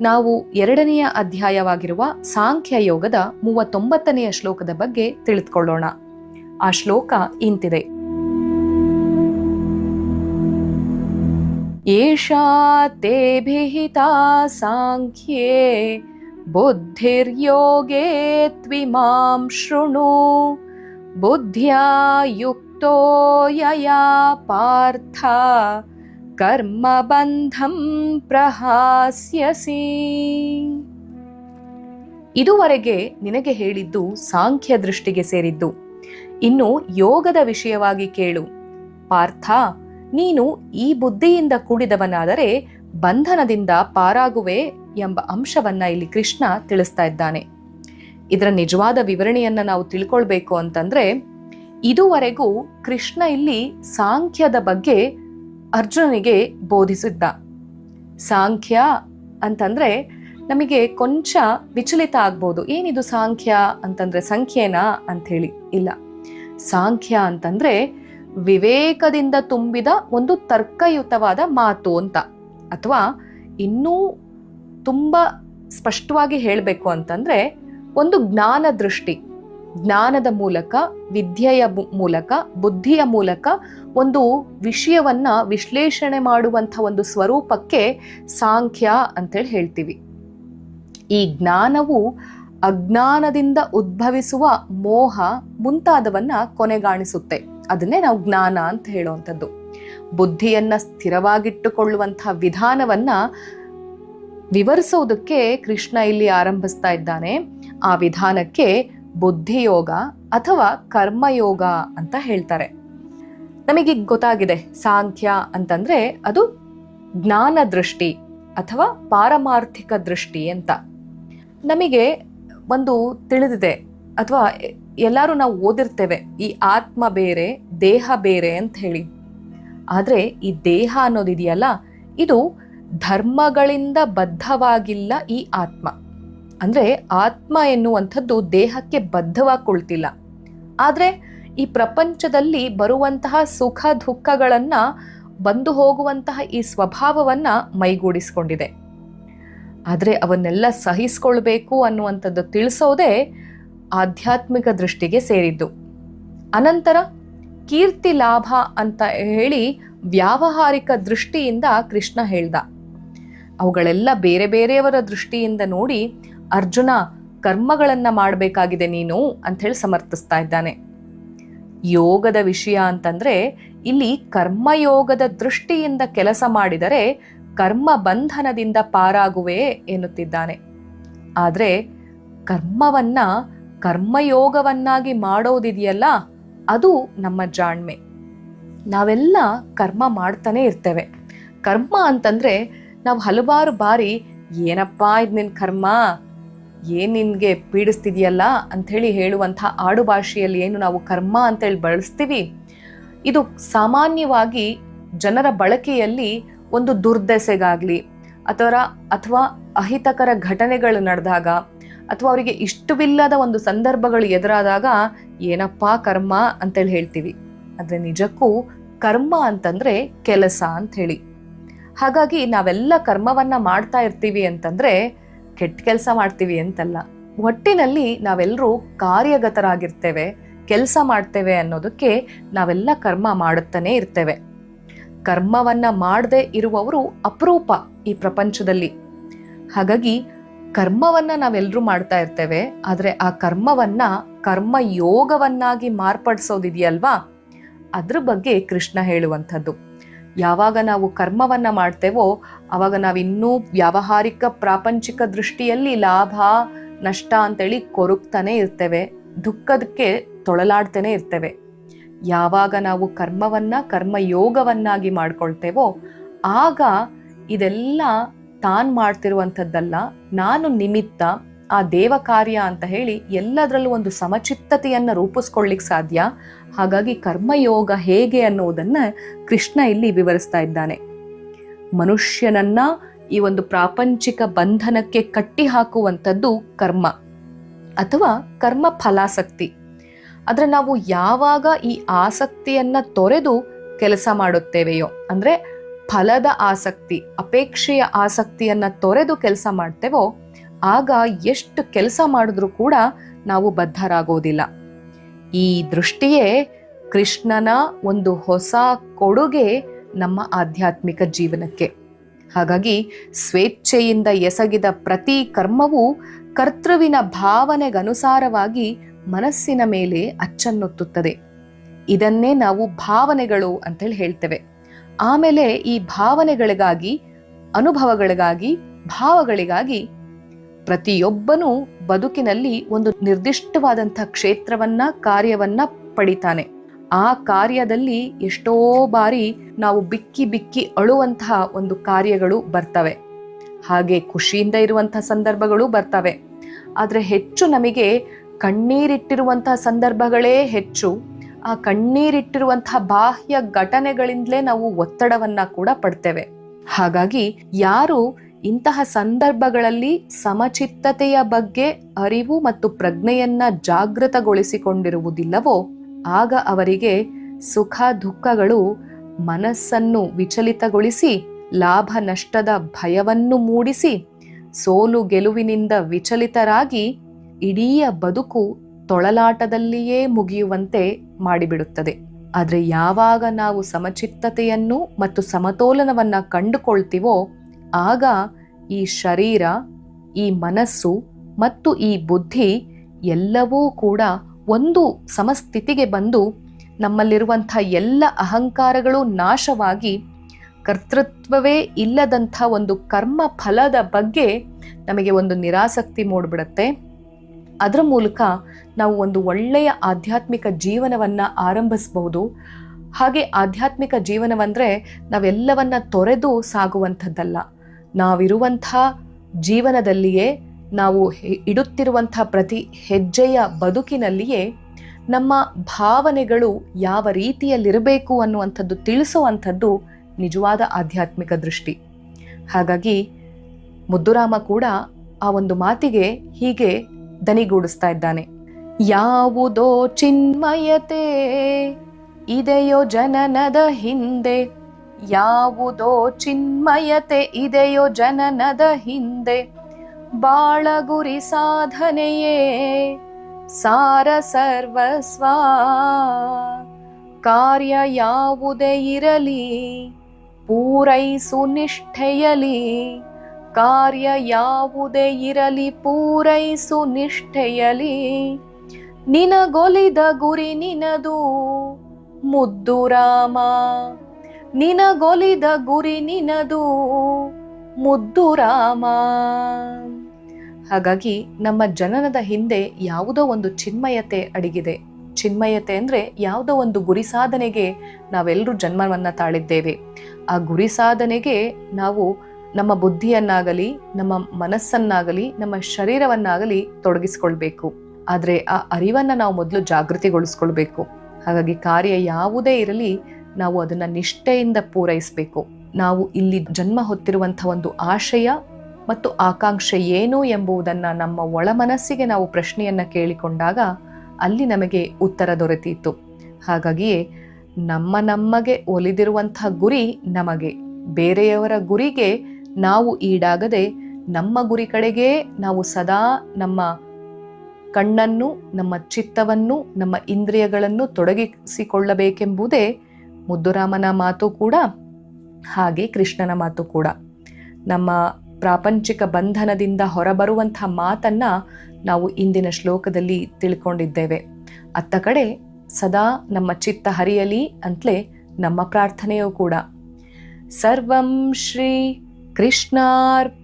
ನಾವು ಎರಡನೆಯ ಅಧ್ಯಾಯವಾಗಿರುವ ಸಾಂಖ್ಯ ಯೋಗದ ಮೂವತ್ತೊಂಬತ್ತನೆಯ ಶ್ಲೋಕದ ಬಗ್ಗೆ ತಿಳಿದುಕೊಳ್ಳೋಣ. ಆ ಶ್ಲೋಕ ಇಂತಿದೆ. ಏಷಾ ತೇಭಿಹಿತಾ ಸಾಂಖ್ಯೆ ಬುದ್ಧಿರ್ಯೋಗೇ ತ್ವಿಮಾಂ ಶೃಣು ಬುದ್ಧ್ಯಾ ಪಾರ್ಥ ಕರ್ಮಬಂಧಂ ಪ್ರಹಾಸ್ಯಸಿ. ಇದುವರೆಗೆ ನಿನಗೆ ಹೇಳಿದ್ದು ಸಾಂಖ್ಯ ದೃಷ್ಟಿಗೆ ಸೇರಿದ್ದು. ಇನ್ನು ಯೋಗದ ವಿಷಯವಾಗಿ ಕೇಳು. ಪಾರ್ಥ, ನೀನು ಈ ಬುದ್ಧಿಯಿಂದ ಕೂಡಿದವನಾದರೆ ಬಂಧನದಿಂದ ಪಾರಾಗುವೆ ಎಂಬ ಅಂಶವನ್ನ ಇಲ್ಲಿ ಕೃಷ್ಣ ತಿಳಿಸ್ತಾ ಇದ್ದಾನೆ. ಇದರ ನಿಜವಾದ ವಿವರಣೆಯನ್ನ ನಾವು ತಿಳ್ಕೊಳ್ಬೇಕು ಅಂತಂದ್ರೆ, ಇದುವರೆಗೂ ಕೃಷ್ಣ ಇಲ್ಲಿ ಸಾಂಖ್ಯದ ಬಗ್ಗೆ ಅರ್ಜುನನಿಗೆ ಬೋಧಿಸಿದ್ದ. ಸಾಂಖ್ಯ ಅಂತಂದ್ರೆ ನಮಗೆ ಕೊಂಚ ವಿಚಲಿತ ಆಗ್ಬೋದು. ಏನಿದು ಸಾಂಖ್ಯ ಅಂತಂದ್ರೆ ಸಂಖ್ಯೆನಾ ಅಂಥೇಳಿ? ಇಲ್ಲ. ಸಾಂಖ್ಯ ಅಂತಂದ್ರೆ ವಿವೇಕದಿಂದ ತುಂಬಿದ ಒಂದು ತರ್ಕಯುತವಾದ ಮಾತು ಅಂತ. ಅಥವಾ ಇನ್ನೂ ತುಂಬ ಸ್ಪಷ್ಟವಾಗಿ ಹೇಳಬೇಕು ಅಂತಂದ್ರೆ ಒಂದು ಜ್ಞಾನ ದೃಷ್ಟಿ. ಜ್ಞಾನದ ಮೂಲಕ, ವಿದ್ಯೆಯ ಮೂಲಕ, ಬುದ್ಧಿಯ ಮೂಲಕ ಒಂದು ವಿಷಯವನ್ನ ವಿಶ್ಲೇಷಣೆ ಮಾಡುವಂಥ ಒಂದು ಸ್ವರೂಪಕ್ಕೆ ಸಾಂಖ್ಯ ಅಂತೇಳಿ ಹೇಳ್ತೀವಿ. ಈ ಜ್ಞಾನವು ಅಜ್ಞಾನದಿಂದ ಉದ್ಭವಿಸುವ ಮೋಹ ಮುಂತಾದವನ್ನ ಕೊನೆಗಾಣಿಸುತ್ತೆ. ಅದನ್ನೇ ನಾವು ಜ್ಞಾನ ಅಂತ ಹೇಳುವಂಥದ್ದು. ಬುದ್ಧಿಯನ್ನ ಸ್ಥಿರವಾಗಿಟ್ಟುಕೊಳ್ಳುವಂತಹ ವಿಧಾನವನ್ನ ವಿವರಿಸೋದಕ್ಕೆ ಕೃಷ್ಣ ಇಲ್ಲಿ ಆರಂಭಿಸ್ತಾ ಇದ್ದಾನೆ. ಆ ವಿಧಾನಕ್ಕೆ ಬುದ್ಧಿಯೋಗ ಅಥವಾ ಕರ್ಮಯೋಗ ಅಂತ ಹೇಳ್ತಾರೆ. ನಮಗೆ ಗೊತ್ತಾಗಿದೆ, ಸಾಂಖ್ಯ ಅಂತಂದ್ರೆ ಅದು ಜ್ಞಾನ ದೃಷ್ಟಿ ಅಥವಾ ಪಾರಮಾರ್ಥಿಕ ದೃಷ್ಟಿ ಅಂತ. ನಮಗೆ ಒಂದು ತಿಳಿದಿದೆ, ಅಥವಾ ಎಲ್ಲರೂ ನಾವು ಓದಿರ್ತೇವೆ, ಈ ಆತ್ಮ ಬೇರೆ, ದೇಹ ಬೇರೆ ಅಂತ ಹೇಳಿ. ಆದರೆ ಈ ದೇಹ ಅನ್ನೋದಿದೆಯಲ್ಲ, ಇದು ಧರ್ಮಗಳಿಂದ ಬದ್ಧವಾಗಿಲ್ಲ ಈ ಆತ್ಮ. ಅಂದ್ರೆ ಆತ್ಮ ಎನ್ನುವಂಥದ್ದು ದೇಹಕ್ಕೆ ಬದ್ಧವಾಗಿ ಕುಳ್ತಿಲ್ಲ ಆದ್ರೆ ಈ ಪ್ರಪಂಚದಲ್ಲಿ ಬರುವಂತಹ ಸುಖ ದುಃಖಗಳನ್ನ ಬಂದು ಹೋಗುವಂತಹ ಈ ಸ್ವಭಾವವನ್ನ ಮೈಗೂಡಿಸ್ಕೊಂಡಿದೆ. ಆದರೆ ಅವನ್ನೆಲ್ಲ ಸಹಿಸ್ಕೊಳ್ಬೇಕು ಅನ್ನುವಂಥದ್ದು ತಿಳಿಸೋದೇ ಆಧ್ಯಾತ್ಮಿಕ ದೃಷ್ಟಿಗೆ ಸೇರಿದ್ದು. ಅನಂತರ ಕೀರ್ತಿ ಲಾಭ ಅಂತ ಹೇಳಿ ವ್ಯಾವಹಾರಿಕ ದೃಷ್ಟಿಯಿಂದ ಕೃಷ್ಣ ಹೇಳ್ದ. ಅವುಗಳೆಲ್ಲ ಬೇರೆ ಬೇರೆಯವರ ದೃಷ್ಟಿಯಿಂದ ನೋಡಿ ಅರ್ಜುನ ಕರ್ಮಗಳನ್ನ ಮಾಡಬೇಕಾಗಿದೆ ನೀನು ಅಂತ ಹೇಳಿ ಸಮರ್ಥಿಸ್ತಾ ಇದ್ದಾನೆ. ಯೋಗದ ವಿಷಯ ಅಂತಂದ್ರೆ ಇಲ್ಲಿ ಕರ್ಮಯೋಗದ ದೃಷ್ಟಿಯಿಂದ ಕೆಲಸ ಮಾಡಿದರೆ ಕರ್ಮ ಬಂಧನದಿಂದ ಪಾರಾಗುವೆ ಎನ್ನುತ್ತಿದ್ದಾನೆ. ಆದರೆ ಕರ್ಮವನ್ನ ಕರ್ಮಯೋಗವನ್ನಾಗಿ ಮಾಡೋದಿದೆಯಲ್ಲ ಅದು ನಮ್ಮ ಜಾಣ್ಮೆ. ನಾವೆಲ್ಲ ಕರ್ಮ ಮಾಡ್ತಾನೆ ಇರ್ತೇವೆ. ಕರ್ಮ ಅಂತಂದ್ರೆ ನಾವು ಹಲವಾರು ಬಾರಿ ಏನಪ್ಪಾ ಇದು ನಿನ್ನ ಕರ್ಮ? ಏನ್ ನಿನಗೆ ಪೀಡಿಸ್ತಿದೆಯಲ್ಲ ಅಂಥೇಳಿ ಹೇಳುವಂಥ ಆಡು ಭಾಷೆಯಲ್ಲಿ ಏನು ನಾವು ಕರ್ಮ ಅಂತೇಳಿ ಬಳಸ್ತೀವಿ, ಇದು ಸಾಮಾನ್ಯವಾಗಿ ಜನರ ಬಳಕೆಯಲ್ಲಿ ಒಂದು ದುರ್ದೆಸೆಗಾಗಲಿ, ಅಥವಾ ಅಥವಾ ಅಹಿತಕರ ಘಟನೆಗಳು ನಡೆದಾಗ, ಅಥವಾ ಅವರಿಗೆ ಇಷ್ಟವಿಲ್ಲದ ಒಂದು ಸಂದರ್ಭಗಳು ಎದುರಾದಾಗ ಏನಪ್ಪಾ ಕರ್ಮ ಅಂತೇಳಿ ಹೇಳ್ತೀವಿ. ಆದರೆ ನಿಜಕ್ಕೂ ಕರ್ಮ ಅಂತಂದರೆ ಕೆಲಸ ಅಂತ ಹೇಳಿ ಹಾಗಾಗಿ ನಾವೆಲ್ಲ ಕರ್ಮವನ್ನು ಮಾಡ್ತಾ ಇರ್ತೀವಿ ಅಂತಂದ್ರೆ ಕೆಟ್ಟ ಕೆಲಸ ಮಾಡ್ತೀವಿ ಅಂತಲ್ಲ. ಒಟ್ಟಿನಲ್ಲಿ ನಾವೆಲ್ಲರೂ ಕಾರ್ಯಗತರಾಗಿರ್ತೇವೆ, ಕೆಲಸ ಮಾಡ್ತೇವೆ ಅನ್ನೋದಕ್ಕೆ ನಾವೆಲ್ಲ ಕರ್ಮ ಮಾಡುತ್ತಾನೆ ಇರ್ತೇವೆ. ಕರ್ಮವನ್ನ ಮಾಡದೆ ಇರುವವರು ಅಪರೂಪ ಈ ಪ್ರಪಂಚದಲ್ಲಿ. ಹಾಗಾಗಿ ಕರ್ಮವನ್ನ ನಾವೆಲ್ಲರೂ ಮಾಡ್ತಾ ಇರ್ತೇವೆ, ಆದರೆ ಆ ಕರ್ಮವನ್ನ ಕರ್ಮ ಯೋಗವನ್ನಾಗಿ ಮಾರ್ಪಡಿಸೋದಿದೆಯಲ್ವಾ? ಅದ್ರ ಬಗ್ಗೆ ಕೃಷ್ಣ ಹೇಳುವಂಥದ್ದು. ಯಾವಾಗ ನಾವು ಕರ್ಮವನ್ನ ಮಾಡ್ತೇವೋ ಆವಾಗ ನಾವು ಇನ್ನೂ ವ್ಯಾವಹಾರಿಕ, ಪ್ರಾಪಂಚಿಕ ದೃಷ್ಟಿಯಲ್ಲಿ ಲಾಭ, ನಷ್ಟ ಅಂತೇಳಿ ಕೊರಗ್ತಾನೆ ಇರ್ತೇವೆ ದುಃಖದಕ್ಕೆ ತೊಳಲಾಡ್ತಾನೆ ಇರ್ತೇವೆ. ಯಾವಾಗ ನಾವು ಕರ್ಮವನ್ನ ಕರ್ಮ ಯೋಗವನ್ನಾಗಿ ಮಾಡ್ಕೊಳ್ತೇವೋ, ಆಗ ಇದೆಲ್ಲ ತಾನು ಮಾಡ್ತಿರುವಂಥದ್ದಲ್ಲ, ನಾನು ನಿಮಿತ್ತ ಆ ದೇವ ಕಾರ್ಯ ಅಂತ ಹೇಳಿ ಎಲ್ಲದರಲ್ಲೂ ಒಂದು ಸಮಚಿತ್ತತೆಯನ್ನು ರೂಪಿಸ್ಕೊಳ್ಳಿಕ್ ಸಾಧ್ಯ. ಹಾಗಾಗಿ ಕರ್ಮಯೋಗ ಹೇಗೆ ಅನ್ನೋದನ್ನ ಕೃಷ್ಣ ಇಲ್ಲಿ ವಿವರಿಸ್ತಾ ಇದ್ದಾನೆ. ಮನುಷ್ಯನನ್ನ ಈ ಒಂದು ಪ್ರಾಪಂಚಿಕ ಬಂಧನಕ್ಕೆ ಕಟ್ಟಿ ಹಾಕುವಂಥದ್ದು ಕರ್ಮ ಅಥವಾ ಕರ್ಮ ಫಲಾಸಕ್ತಿ. ಆದರೆ ನಾವು ಯಾವಾಗ ಈ ಆಸಕ್ತಿಯನ್ನ ತೊರೆದು ಕೆಲಸ ಮಾಡುತ್ತೇವೆಯೋ, ಅಂದ್ರೆ ಫಲದ ಆಸಕ್ತಿ, ಅಪೇಕ್ಷೆಯ ಆಸಕ್ತಿಯನ್ನ ತೊರೆದು ಕೆಲಸ ಮಾಡ್ತೇವೋ ಆಗ ಎಷ್ಟು ಕೆಲಸ ಮಾಡಿದ್ರೂ ಕೂಡ ನಾವು ಬದ್ಧರಾಗೋದಿಲ್ಲ. ಈ ದೃಷ್ಟಿಯೇ ಕೃಷ್ಣನ ಒಂದು ಹೊಸ ಕೊಡುಗೆ ನಮ್ಮ ಆಧ್ಯಾತ್ಮಿಕ ಜೀವನಕ್ಕೆ. ಹಾಗಾಗಿ ಸ್ವೇಚ್ಛೆಯಿಂದ ಎಸಗಿದ ಪ್ರತಿ ಕರ್ಮವೂ ಕರ್ತೃವಿನ ಭಾವನೆಗನುಸಾರವಾಗಿ ಮನಸ್ಸಿನ ಮೇಲೆ ಅಚ್ಚನ್ನೊತ್ತುತ್ತದೆ. ಇದನ್ನೇ ನಾವು ಭಾವನೆಗಳು ಅಂತೇಳಿ ಹೇಳ್ತೇವೆ. ಆಮೇಲೆ ಈ ಭಾವನೆಗಳಿಗಾಗಿ, ಅನುಭವಗಳಿಗಾಗಿ, ಭಾವಗಳಿಗಾಗಿ ಪ್ರತಿಯೊಬ್ಬನೂ ಬದುಕಿನಲ್ಲಿ ಒಂದು ನಿರ್ದಿಷ್ಟವಾದಂಥ ಕ್ಷೇತ್ರವನ್ನ, ಕಾರ್ಯವನ್ನ ಪಡಿತಾನೆ. ಆ ಕಾರ್ಯದಲ್ಲಿ ಎಷ್ಟೋ ಬಾರಿ ನಾವು ಬಿಕ್ಕಿ ಬಿಕ್ಕಿ ಅಳುವಂತಹ ಒಂದು ಕಾರ್ಯಗಳು ಬರ್ತವೆ. ಹಾಗೆ ಖುಷಿಯಿಂದ ಇರುವಂತಹ ಸಂದರ್ಭಗಳು ಬರ್ತವೆ. ಆದ್ರೆ ಹೆಚ್ಚು ನಮಗೆ ಕಣ್ಣೀರಿಟ್ಟಿರುವಂತಹ ಸಂದರ್ಭಗಳೇ ಹೆಚ್ಚು. ಆ ಕಣ್ಣೀರಿಟ್ಟಿರುವಂತಹ ಬಾಹ್ಯ ಘಟನೆಗಳಿಂದಲೇ ನಾವು ಒತ್ತಡವನ್ನ ಕೂಡ ಪಡ್ತೇವೆ. ಹಾಗಾಗಿ ಯಾರು ಇಂತಹ ಸಂದರ್ಭಗಳಲ್ಲಿ ಸಮಚಿತ್ತತೆಯ ಬಗ್ಗೆ ಅರಿವು ಮತ್ತು ಪ್ರಜ್ಞೆಯನ್ನ ಜಾಗೃತಗೊಳಿಸಿಕೊಂಡಿರುವುದಿಲ್ಲವೋ, ಆಗ ಅವರಿಗೆ ಸುಖ ದುಃಖಗಳು ಮನಸ್ಸನ್ನು ವಿಚಲಿತಗೊಳಿಸಿ, ಲಾಭ ನಷ್ಟದ ಭಯವನ್ನು ಮೂಡಿಸಿ, ಸೋಲು ಗೆಲುವಿನಿಂದ ವಿಚಲಿತರಾಗಿ ಇಡೀ ಬದುಕು ತೊಳಲಾಟದಲ್ಲಿಯೇ ಮುಗಿಯುವಂತೆ ಮಾಡಿಬಿಡುತ್ತದೆ. ಆದರೆ ಯಾವಾಗ ನಾವು ಸಮಚಿತ್ತತೆಯನ್ನು ಮತ್ತು ಸಮತೋಲನವನ್ನು ಕಂಡುಕೊಳ್ತೀವೋ ಆಗ ಈ ಶರೀರ, ಈ ಮನಸ್ಸು ಮತ್ತು ಈ ಬುದ್ಧಿ ಎಲ್ಲವೂ ಕೂಡ ಒಂದು ಸಮಸ್ಥಿತಿಗೆ ಬಂದು ನಮ್ಮಲ್ಲಿರುವಂಥ ಎಲ್ಲ ಅಹಂಕಾರಗಳು ನಾಶವಾಗಿ ಕರ್ತೃತ್ವವೇ ಇಲ್ಲದಂಥ ಒಂದು ಕರ್ಮ ಫಲದ ಬಗ್ಗೆ ನಮಗೆ ಒಂದು ನಿರಾಸಕ್ತಿ ಮೂಡ್ಬಿಡುತ್ತೆ. ಅದರ ಮೂಲಕ ನಾವು ಒಂದು ಒಳ್ಳೆಯ ಆಧ್ಯಾತ್ಮಿಕ ಜೀವನವನ್ನು ಆರಂಭಿಸಬಹುದು. ಹಾಗೆ ಆಧ್ಯಾತ್ಮಿಕ ಜೀವನವಂದರೆ ನಾವೆಲ್ಲವನ್ನ ತೊರೆದು ಸಾಗುವಂಥದ್ದಲ್ಲ. ನಾವಿರುವಂಥ ಜೀವನದಲ್ಲಿಯೇ ನಾವು ಇಡುತ್ತಿರುವಂಥ ಪ್ರತಿ ಹೆಜ್ಜೆಯ ಬದುಕಿನಲ್ಲಿಯೇ ನಮ್ಮ ಭಾವನೆಗಳು ಯಾವ ರೀತಿಯಲ್ಲಿರಬೇಕು ಅನ್ನುವಂಥದ್ದು ತಿಳಿಸುವಂಥದ್ದು ನಿಜವಾದ ಆಧ್ಯಾತ್ಮಿಕ ದೃಷ್ಟಿ. ಹಾಗಾಗಿ ಮುದ್ದುರಾಮ ಕೂಡ ಆ ಒಂದು ಮಾತಿಗೆ ಹೀಗೆ ದನಿಗೂಡಿಸ್ತಾ ಇದ್ದಾನೆ. ಯಾವುದೋ ಚಿನ್ಮಯತೆ ಇದೆಯೋ ಜನನದ ಹಿಂದೆ ಯಾವುದೋ ಚಿನ್ಮಯತೆ ಇದೆಯೋ ಜನನದ ಹಿಂದೆ. ಬಾಳ ಗುರಿ ಸಾಧನೆಯೇ, ಸಾರ ಸರ್ವಸ್ವ. ಕಾರ್ಯ ಯಾವುದೇ ಇರಲಿ, ಪೂರೈಸು ನಿಷ್ಠೆಯಲಿ ಕಾರ್ಯ ಯಾವುದೇ ಇರಲಿ, ಪೂರೈಸು ನಿಷ್ಠೆಯಲಿ ನಿನಗೊಲಿದ ಗುರಿ ನಿನದು, ಮುದ್ದು ರಾಮ. ನಿನಗೊಲಿದ ಗುರಿ ನಿನದು. ಮುದ್ದು ರಾಮ. ಹಾಗಾಗಿ ನಮ್ಮ ಜನನದ ಹಿಂದೆ ಯಾವುದೋ ಒಂದು ಚಿನ್ಮಯತೆ ಅಡಗಿದೆ. ಚಿನ್ಮಯತೆ ಅಂದ್ರೆ ಯಾವುದೋ ಒಂದು ಗುರಿ ಸಾಧನೆಗೆ ನಾವೆಲ್ಲರೂ ಜನ್ಮವನ್ನು ತಾಳಿದ್ದೇವೆ. ಆ ಗುರಿ ಸಾಧನೆಗೆ ನಾವು ನಮ್ಮ ಬುದ್ಧಿಯನ್ನಾಗಲಿ, ನಮ್ಮ ಮನಸ್ಸನ್ನಾಗಲಿ, ನಮ್ಮ ಶರೀರವನ್ನಾಗಲಿ ತೊಡಗಿಸ್ಕೊಳ್ಬೇಕು. ಆದರೆ ಆ ಅರಿವನ್ನ ನಾವು ಮೊದಲು ಜಾಗೃತಿಗೊಳಿಸ್ಕೊಳ್ಬೇಕು. ಹಾಗಾಗಿ ಕಾರ್ಯ ಯಾವುದೇ ಇರಲಿ ನಾವು ಅದನ್ನು ನಿಷ್ಠೆಯಿಂದ ಪೂರೈಸಬೇಕು. ನಾವು ಇಲ್ಲಿ ಜನ್ಮ ಹೊತ್ತಿರುವಂಥ ಒಂದು ಆಶಯ ಮತ್ತು ಆಕಾಂಕ್ಷೆ ಏನು ಎಂಬುದನ್ನು ನಮ್ಮ ಒಳ ಮನಸ್ಸಿಗೆ ನಾವು ಪ್ರಶ್ನೆಯನ್ನು ಕೇಳಿಕೊಂಡಾಗ ಅಲ್ಲಿ ನಮಗೆ ಉತ್ತರ ದೊರೆತಿತ್ತು. ಹಾಗಾಗಿಯೇ ನಮ್ಮ ನಮಗೆ ಒಲಿದಿರುವಂಥ ಗುರಿ ನಮಗೆ, ಬೇರೆಯವರ ಗುರಿಗೆ ನಾವು ಈಡಾಗದೆ ನಮ್ಮ ಗುರಿ ಕಡೆಗೆ ನಾವು ಸದಾ ನಮ್ಮ ಕಣ್ಣನ್ನು, ನಮ್ಮ ಚಿತ್ತವನ್ನು, ನಮ್ಮ ಇಂದ್ರಿಯಗಳನ್ನು ತೊಡಗಿಸಿಕೊಳ್ಳಬೇಕೆಂಬುದೇ ಮುದ್ದುರಾಮನ ಮಾತು ಕೂಡ ಹಾಗೆ ಕೃಷ್ಣನ ಮಾತು ಕೂಡ. ನಮ್ಮ ಪ್ರಾಪಂಚಿಕ ಬಂಧನದಿಂದ ಹೊರಬರುವಂಥ ಮಾತನ್ನು ನಾವು ಇಂದಿನ ಶ್ಲೋಕದಲ್ಲಿ ತಿಳ್ಕೊಂಡಿದ್ದೇವೆ. ಅತ್ತ ಕಡೆ ಸದಾ ನಮ್ಮ ಚಿತ್ತ ಹರಿಯಲಿ ಅಂತಲೇ ನಮ್ಮ ಪ್ರಾರ್ಥನೆಯೂ ಕೂಡ. ಸರ್ವಂ ಶ್ರೀ ಕೃಷ್ಣಾರ್ಪಣಮಸ್ತು.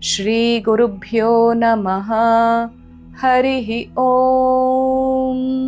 ಶ್ರೀ ಗುರುಭ್ಯೋ ನಮಃ. ಹರಿ ಓಂ.